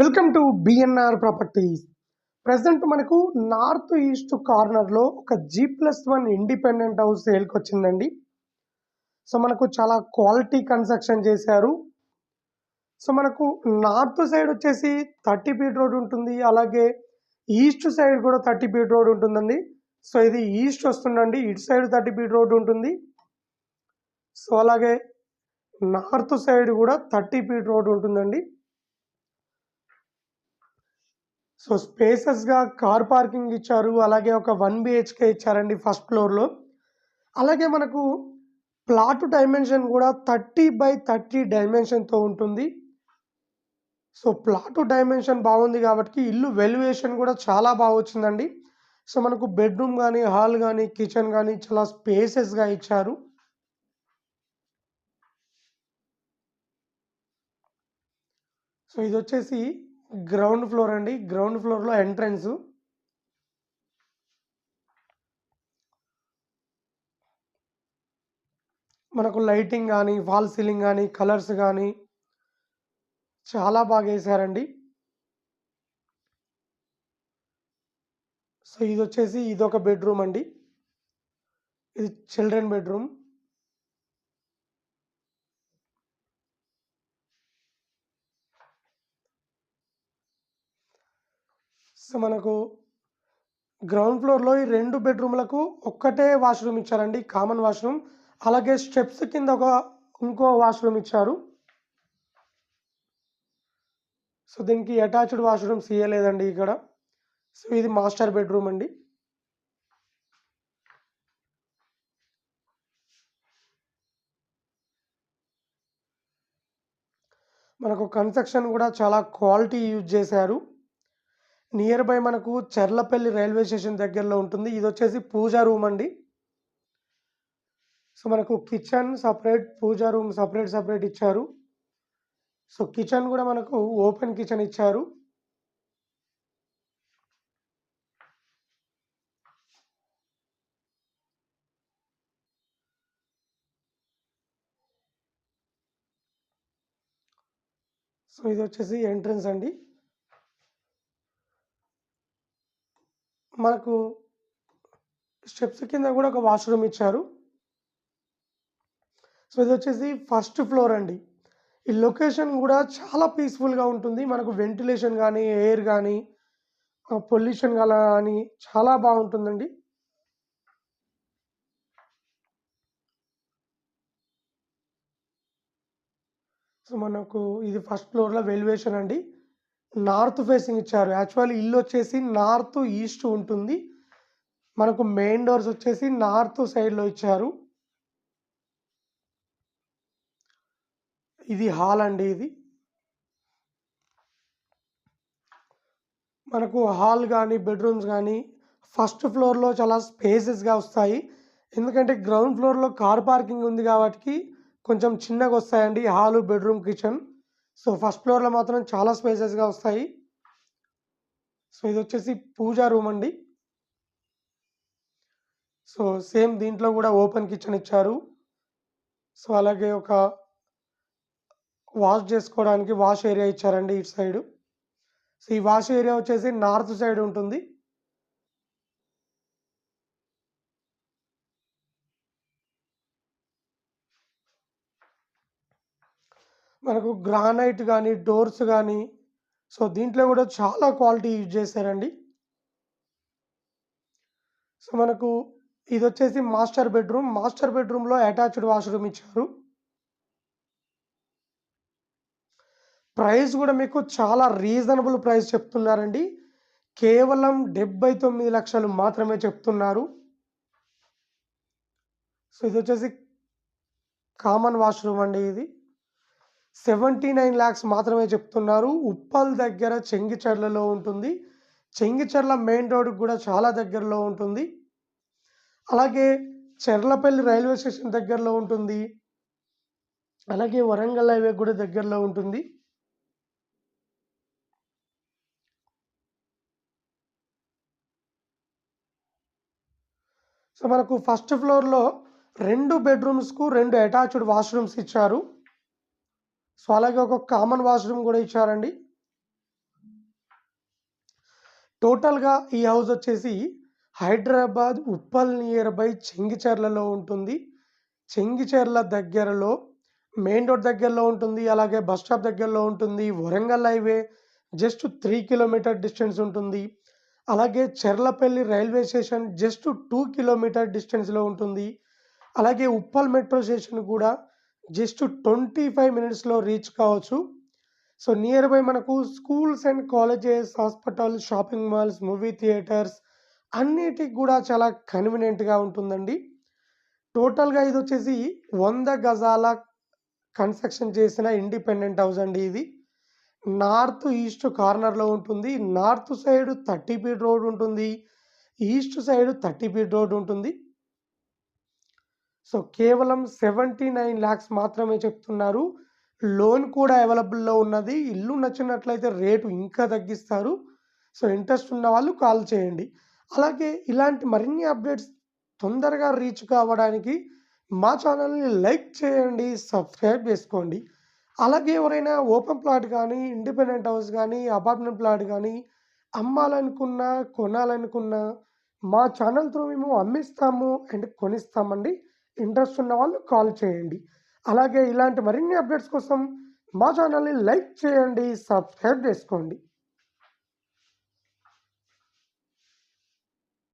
Welcome to BNR properties present మనకు north east కార్నర్లో ఒక G plus one independent house సేల్కి వచ్చిందండి సో మనకు చాలా క్వాలిటీ కన్స్ట్రక్షన్ చేశారు. సో మనకు నార్త్ సైడ్ వచ్చేసి థర్టీ ఫీట్ రోడ్ ఉంటుంది. అలాగే ఈస్ట్ సైడ్ కూడా థర్టీ ఫీట్ రోడ్ ఉంటుందండి. సో ఇది ఈస్ట్ వస్తుందండి. ఇటు సైడ్ థర్టీ ఫీట్ రోడ్ ఉంటుంది. సో అలాగే నార్త్ సైడ్ కూడా థర్టీ ఫీట్ రోడ్ ఉంటుందండి. సో స్పేసెస్గా కార్ పార్కింగ్ ఇచ్చారు. అలాగే ఒక వన్ బిహెచ్కే ఇచ్చారండి ఫస్ట్ ఫ్లోర్లో అలాగే మనకు ప్లాట్ డైమెన్షన్ కూడా థర్టీ బై థర్టీ డైమెన్షన్తో ఉంటుంది. సో ప్లాట్ డైమెన్షన్ బాగుంది కాబట్టి ఇల్లు వెల్యుయేషన్ కూడా చాలా బాగా వచ్చిందండి. సో మనకు బెడ్రూమ్ కానీ హాల్ కానీ కిచెన్ కానీ చాలా స్పేసెస్గా ఇచ్చారు. సో ఇది వచ్చేసి గ్రౌండ్ ఫ్లోర్ అండి. గ్రౌండ్ ఫ్లోర్లో ఎంట్రన్స్. మనకు లైటింగ్ కానీ ఫాల్ సీలింగ్ కానీ కలర్స్ కానీ చాలా బాగా వేసారండి. సో ఇది వచ్చేసి ఇది ఒక బెడ్రూమ్ అండి. ఇది చిల్డ్రన్ బెడ్రూమ్. సో మనకు గ్రౌండ్ ఫ్లోర్లో ఈ రెండు బెడ్రూమ్లకు ఒక్కటే వాష్రూమ్ ఇచ్చారండి కామన్ వాష్రూమ్. అలాగే స్టెప్స్ కింద ఒక ఇంకో వాష్రూమ్ ఇచ్చారు. సో దీనికి అటాచ్డ్ వాష్రూమ్స్ ఇవ్వలేదండి ఇక్కడ. సో ఇది మాస్టర్ బెడ్రూమ్ అండి. మనకు కన్స్ట్రక్షన్ కూడా చాలా క్వాలిటీ యూజ్ చేశారు. నియర్ బై మనకు చెర్లపల్లి రైల్వే స్టేషన్ దగ్గరలో ఉంటుంది. ఇది వచ్చేసి పూజా రూమ్ అండి. సో మనకు kitchen separate pooja room separate separate ఇచ్చారు. సో కిచెన్ కూడా మనకు ఓపెన్ కిచెన్ ఇచ్చారు. సో ఇది వచ్చేసి ఎంట్రన్స్ అండి. మనకు స్టెప్స్ కింద కూడా ఒక వాష్రూమ్ ఇచ్చారు. సో ఇది వచ్చేసి ఫస్ట్ ఫ్లోర్ అండి. ఈ లొకేషన్ కూడా చాలా పీస్ఫుల్గా ఉంటుంది. మనకు వెంటిలేషన్ కానీ ఎయిర్ కానీ పొల్యూషన్ కానీ చాలా బాగుంటుందండి. సో మనకు ఇది ఫస్ట్ ఫ్లోర్లో వెల్యువేషన్ అండి. నార్త్ ఫేసింగ్ ఇచ్చారు. యాక్చువల్లీ ఇల్లు వచ్చేసి నార్త్ ఈస్ట్ ఉంటుంది. మనకు మెయిన్ డోర్స్ వచ్చేసి నార్త్ సైడ్లో ఇచ్చారు. ఇది హాల్ అండి ఇది. మనకు హాల్ కానీ బెడ్రూమ్స్ కానీ ఫస్ట్ ఫ్లోర్లో చాలా స్పేసెస్గా వస్తాయి. ఎందుకంటే గ్రౌండ్ ఫ్లోర్లో కార్ పార్కింగ్ ఉంది కాబట్టి కొంచెం చిన్నగా వస్తాయండి. Hall bedroom kitchen. So first ఫ్లోర్లో మాత్రం చాలా స్పేసెస్గా వస్తాయి. సో ఇది వచ్చేసి పూజా రూమ్ అండి. సో సేమ్ దీంట్లో కూడా ఓపెన్ కిచెన్ ఇచ్చారు. సో అలాగే ఒక వాష్ చేసుకోవడానికి వాష్ ఏరియా ఇచ్చారండి ఇటు సైడ్. సో ఈ వాష్ ఏరియా వచ్చేసి నార్త్ సైడ్ ఉంటుంది. మనకు గ్రానైట్ కానీ డోర్స్ కానీ సో దీంట్లో కూడా చాలా క్వాలిటీ యూజ్ చేశారండి. సో మనకు ఇది వచ్చేసి మాస్టర్ బెడ్రూమ్. మాస్టర్ బెడ్రూమ్లో అటాచ్డ్ వాష్రూమ్ ఇచ్చారు. ప్రైస్ కూడా మీకు చాలా రీజనబుల్ ప్రైస్ చెప్తున్నారండి. కేవలం డెబ్బై తొమ్మిది లక్షలు మాత్రమే చెప్తున్నారు. సో ఇది వచ్చేసి కామన్ వాష్రూమ్ అండి ఇది. సెవెంటీ నైన్ ల్యాక్స్ మాత్రమే చెప్తున్నారు. ఉప్పల్ దగ్గర చెంగిచెర్లలో ఉంటుంది. చెంగిచెర్ల మెయిన్ రోడ్కి కూడా చాలా దగ్గరలో ఉంటుంది. అలాగే చెర్లపల్లి రైల్వే స్టేషన్ దగ్గరలో ఉంటుంది. అలాగే వరంగల్ హైవే కూడా దగ్గరలో ఉంటుంది. సో మనకు ఫస్ట్ ఫ్లోర్లో రెండు బెడ్రూమ్స్కు రెండు అటాచ్డ్ వాష్రూమ్స్ ఇచ్చారు. సో అలాగే ఒక కామన్ వాష్రూమ్ కూడా ఇచ్చారండి టోటల్‌గా ఈ హౌస్ వచ్చేసి హైదరాబాద్ ఉప్పల్ నియర్ బై చెంగిచెర్లలో ఉంటుంది. చెంగిచెర్ల దగ్గరలో మెయిన్ రోడ్ దగ్గరలో ఉంటుంది. అలాగే బస్ స్టాప్ దగ్గరలో ఉంటుంది. Warangal highway just three kilometre distance ఉంటుంది. అలాగే Cherlapalli railway station just two kilometre డిస్టెన్స్‌లో ఉంటుంది. అలాగే ఉప్పల్ మెట్రో స్టేషన్ కూడా జస్ట్ 25 మినిట్స్‌లో రీచ్ కావచ్చు. సో, నియర్ బై మనకు schools and colleges, hospital, shopping malls, movie theatres అన్నిటికి కూడా చాలా కన్వీనియంట్‌గా ఉంటుందండి. టోటల్‌గా ఇది వచ్చేసి వంద గజాల కన్‌స్ట్రక్షన్ చేసిన ఇండిపెండెంట్ హౌస్ అండి ఇది. నార్త్, ఈస్ట్ కార్నర్‌లో ఉంటుంది. నార్త్ సైడ్ 30 ఫీట్ రోడ్ ఉంటుంది. ఈస్ట్ సైడ్ 30 ఫీట్ రోడ్ ఉంటుంది. సో, కేవలం 79,00,000 మాత్రమే చెప్తున్నారు. లోన్ కూడా అవైలబుల్‌లో ఉన్నది. ఇల్లు నచ్చినట్లయితే రేటు ఇంకా తగ్గిస్తారు. సో, ఇంట్రెస్ట్ ఉన్న వాళ్ళు కాల్ చేయండి. అలాగే ఇలాంటి మరిన్ని అప్డేట్స్ తొందరగా రీచ్ కావడానికి మా ఛానల్‌ని లైక్ చేయండి. సబ్స్క్రైబ్ చేసుకోండి. అలాగే ఎవరైనా ఓపెన్ ప్లాట్ కానీ ఇండిపెండెంట్ హౌస్ కానీ అపార్ట్మెంట్ ప్లాట్ కానీ అమ్మాలనుకున్నా, కొనాలనుకున్నా మా ఛానల్ త్రూ మేము అమ్మిస్తాము అండ్ కొనిస్తామండి. ఇంట్రెస్ట్ ఉన్న వాళ్ళు కాల్ చేయండి. అలాగే ఇలాంటి మరిన్ని అప్డేట్స్ కోసం మా ఛానల్‌ని లైక్ చేయండి. సబ్స్క్రైబ్ చేసుకోండి.